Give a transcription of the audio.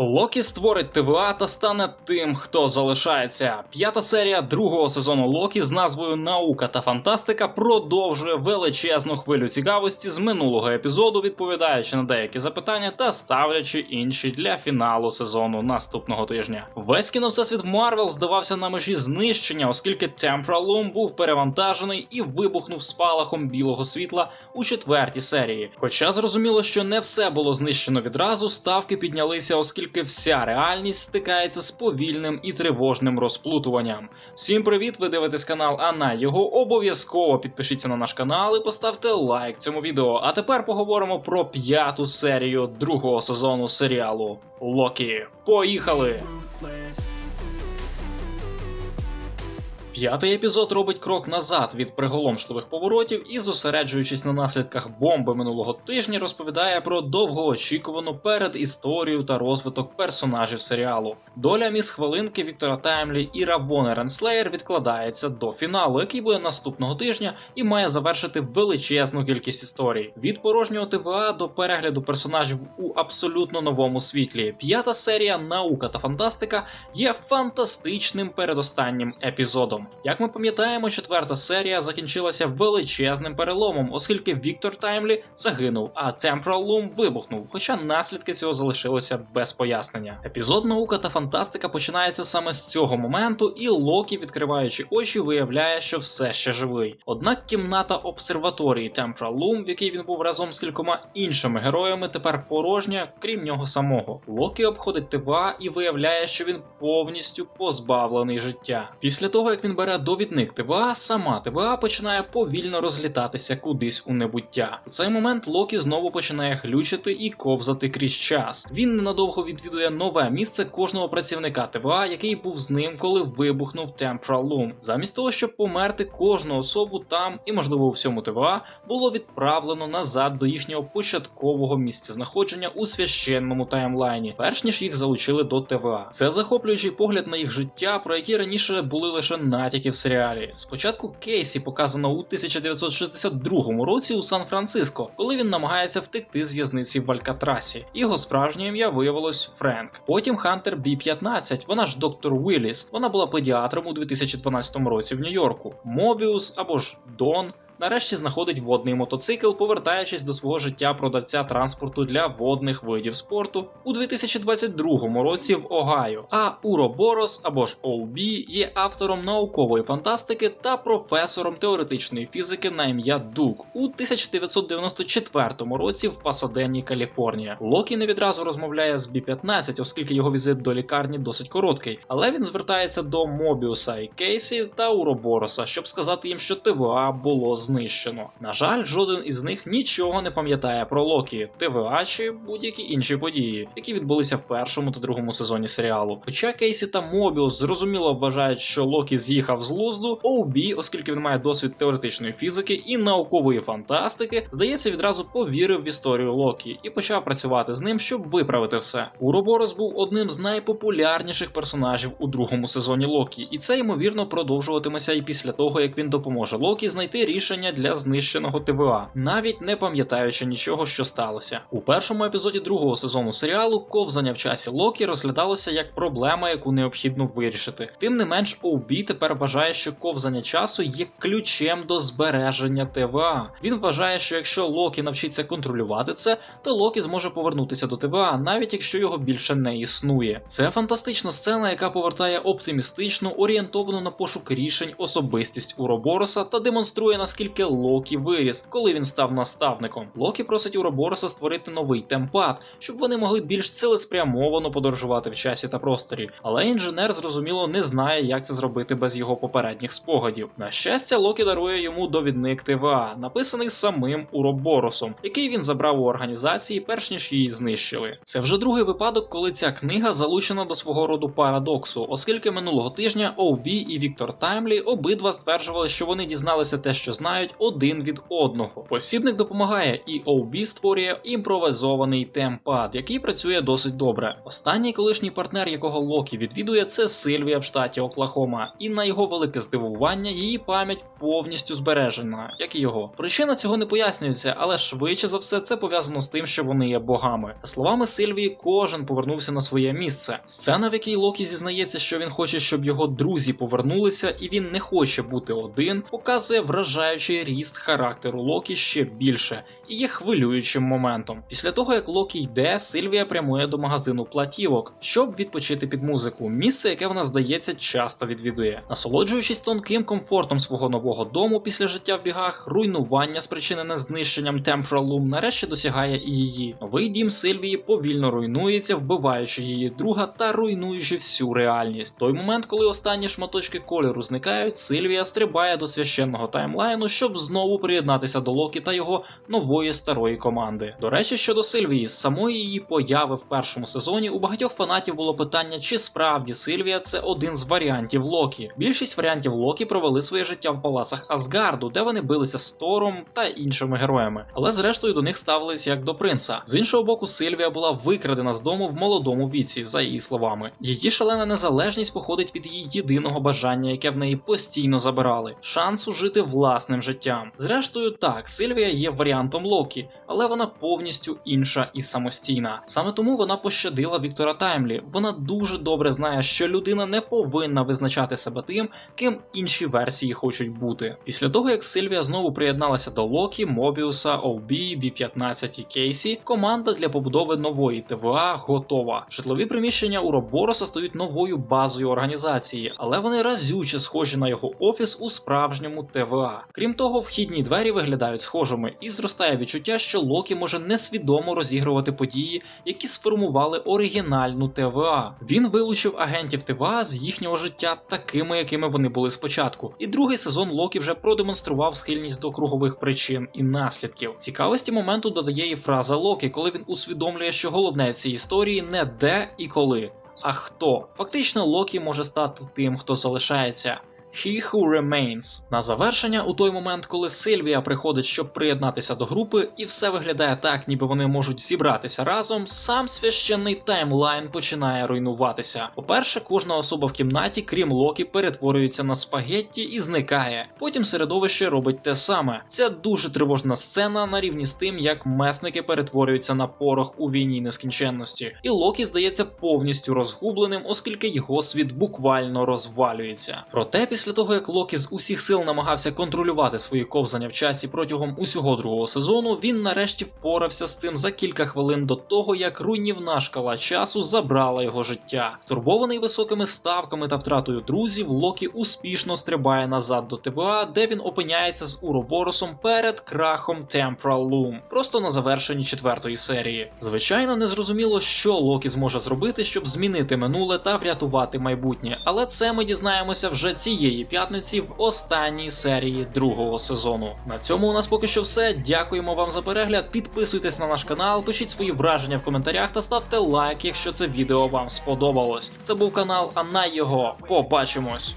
Локі створить ТВА та стане тим, хто залишається. П'ята серія другого сезону Локі з назвою Наука та фантастика продовжує величезну хвилю цікавості з минулого епізоду, відповідаючи на деякі запитання та ставлячи інші для фіналу сезону наступного тижня. Весь кіновсесвіт Марвел здавався на межі знищення, оскільки Loom був перевантажений і вибухнув спалахом білого світла у четвертій серії. Хоча зрозуміло, що не все було знищено відразу, ставки піднялися, оскільки вся реальність стикається з повільним і тривожним розплутуванням. Всім привіт! Ви дивитесь канал Ана. Його обов'язково підпишіться на наш канал і поставте лайк цьому відео. А тепер поговоримо про п'яту серію другого сезону серіалу Локі. Поїхали! П'ятий епізод робить крок назад від приголомшливих поворотів і, зосереджуючись на наслідках бомби минулого тижня, розповідає про довгоочікувану передісторію та розвиток персонажів серіалу. Доля міс хвилинки Віктора Таймлі і Равони Ренслеєр відкладається до фіналу, який буде наступного тижня і має завершити величезну кількість історій. Від порожнього ТВА до перегляду персонажів у абсолютно новому світлі. П'ята серія Наука та фантастика є фантастичним передостаннім епізодом. Як ми пам'ятаємо, четверта серія закінчилася величезним переломом, оскільки Віктор Таймлі загинув, а Temporal Loom вибухнув, хоча наслідки цього залишилися без пояснення. Епізод наука та фантастика починається саме з цього моменту, і Локі, відкриваючи очі, виявляє, що все ще живий. Однак кімната обсерваторії Temporal Loom, в якій він був разом з кількома іншими героями, тепер порожня, крім нього самого. Локі обходить ТВА і виявляє, що він повністю позбавлений життя. Після того, як він бере довідник ТВА, сама ТВА починає повільно розлітатися кудись у небуття. У цей момент Локі знову починає глючити і ковзати крізь час. Він ненадовго відвідує нове місце кожного працівника ТВА, який був з ним, коли вибухнув Temporal Loom. Замість того, щоб померти кожну особу там і, можливо, у всьому ТВА, було відправлено назад до їхнього початкового місця знаходження у священному таймлайні, перш ніж їх залучили до ТВА. Це захоплюючий погляд на їх життя, про які раніше були лише натяки в серіалі. Спочатку Кейсі показано у 1962 році у Сан-Франциско, коли він намагається втекти з в'язниці в Алькатрасі. Його справжнє ім'я виявилось Френк. Потім Хантер Бі 15 вона ж доктор Уілліс. Вона була педіатром у 2012 році в Нью-Йорку. Мобіус або ж Дон. Нарешті знаходить водний мотоцикл, повертаючись до свого життя продавця транспорту для водних видів спорту у 2022 році в Огайо. А Уроборос або ж OB є автором наукової фантастики та професором теоретичної фізики на ім'я Дук у 1994 році в Пасаденні, Каліфорнія. Локі не відразу розмовляє з Бі-15, оскільки його візит до лікарні досить короткий, але він звертається до Мобіуса і Кейсі та Уробороса, щоб сказати їм, що ТВА було знищено. На жаль, жоден із них нічого не пам'ятає про Локі, ТВА чи будь-які інші події, які відбулися в першому та другому сезоні серіалу. Хоча Кейсі та Мобіус зрозуміло вважають, що Локі з'їхав з лузду, OB, оскільки він має досвід теоретичної фізики і наукової фантастики, здається, відразу повірив в історію Локі і почав працювати з ним, щоб виправити все. Уроборос був одним з найпопулярніших персонажів у другому сезоні Локі, і це ймовірно продовжуватиметься і після того, як він допоможе Локі знайти рішення для знищеного ТВА, навіть не пам'ятаючи нічого, що сталося. У першому епізоді другого сезону серіалу ковзання в часі Локі розглядалося як проблема, яку необхідно вирішити. Тим не менш, OB тепер вважає, що ковзання часу є ключем до збереження ТВА. Він вважає, що якщо Локі навчиться контролювати це, то Локі зможе повернутися до ТВА, навіть якщо його більше не існує. Це фантастична сцена, яка повертає оптимістичну, орієнтовану на пошук рішень особистість Уробороса та демонструє наскільки Локі виріс, коли він став наставником. Локі просить Уробороса створити новий темпад, щоб вони могли більш цілеспрямовано подорожувати в часі та просторі. Але інженер зрозуміло не знає, як це зробити без його попередніх спогадів. На щастя, Локі дарує йому довідник ТВА, написаний самим Уроборосом, який він забрав у організації, перш ніж її знищили. Це вже другий випадок, коли ця книга залучена до свого роду парадоксу, оскільки минулого тижня OB і Віктор Таймлі обидва стверджували, що вони дізналися те, що знають віднімають один від одного. Посібник допомагає, і OB створює імпровизований темпад, який працює досить добре. Останній колишній партнер, якого Локі відвідує, це Сильвія в штаті Оклахома, і на його велике здивування її пам'ять повністю збережена, як і його. Причина цього не пояснюється, але швидше за все це пов'язано з тим, що вони є богами. Словами Сильвії, кожен повернувся на своє місце. Сцена, в якій Локі зізнається, що він хоче, щоб його друзі повернулися, і він не хоче бути один, показує вражаючий ріст характеру Локі ще більше і є хвилюючим моментом. Після того, як Локі йде, Сильвія прямує до магазину платівок, щоб відпочити під музику, місце, яке вона здається, часто відвідує. Насолоджуючись тонким комфортом свого нового дому після життя в бігах, руйнування, спричинене знищенням Temporal Loom, нарешті досягає і її. Новий дім Сильвії повільно руйнується, вбиваючи її друга та руйнуючи всю реальність. Той момент, коли останні шматочки кольору зникають, Сильвія стрибає до священного таймлайну, щоб знову приєднатися до Локі та його нової старої команди. До речі, щодо Сильвії, з самої її появи в першому сезоні у багатьох фанатів було питання, чи справді Сильвія це один з варіантів Локі. Більшість варіантів Локі провели своє життя в палацах Асгарду, де вони билися з Тором та іншими героями, але зрештою до них ставились як до принца. З іншого боку, Сильвія була викрадена з дому в молодому віці, за її словами. Її шалена незалежність походить від її єдиного бажання, яке в неї постійно забирали шансу жити власним життям. Зрештою, так, Сильвія є варіантом Локі, але вона повністю інша і самостійна. Саме тому вона пощадила Віктора Таймлі. Вона дуже добре знає, що людина не повинна визначати себе тим, ким інші версії хочуть бути. Після того, як Сильвія знову приєдналася до Локі, Мобіуса, OB, B15 і Кейсі, команда для побудови нової ТВА готова. Житлові приміщення у Робороса стають новою базою організації, але вони разюче схожі на його офіс у справжньому ТВА. Крім того, вхідні двері виглядають схожими, і зростає відчуття, що Локі може несвідомо розігрувати події, які сформували оригінальну ТВА. Він вилучив агентів ТВА з їхнього життя такими, якими вони були спочатку. І другий сезон Локі вже продемонстрував схильність до кругових причин і наслідків. Цікавості моменту додає і фраза Локі, коли він усвідомлює, що головне цій історії не де і коли, а хто. Фактично, Локі може стати тим, хто залишається. He Who Remains. На завершення, у той момент, коли Сильвія приходить, щоб приєднатися до групи, і все виглядає так, ніби вони можуть зібратися разом, сам священний таймлайн починає руйнуватися. По-перше, кожна особа в кімнаті, крім Локі, перетворюється на спагетті і зникає. Потім середовище робить те саме. Це дуже тривожна сцена на рівні з тим, як месники перетворюються на порох у війні нескінченності. І Локі здається повністю розгубленим, оскільки його світ буквально розвалюється. Проте після того, як Локі з усіх сил намагався контролювати свої ковзання в часі протягом усього другого сезону, він нарешті впорався з цим за кілька хвилин до того, як руйнівна шкала часу забрала його життя. Стурбований високими ставками та втратою друзів, Локі успішно стрибає назад до ТВА, де він опиняється з Уроборосом перед крахом Temporal Loom, просто на завершенні четвертої серії. Звичайно, не зрозуміло, що Локі зможе зробити, щоб змінити минуле та врятувати майбутнє, але це ми дізнаємося вже цієї п'ятниці в останній серії другого сезону. На цьому у нас поки що все. Дякуємо вам за перегляд. Підписуйтесь на наш канал, пишіть свої враження в коментарях та ставте лайк, якщо це відео вам сподобалось. Це був канал, а на його побачимось.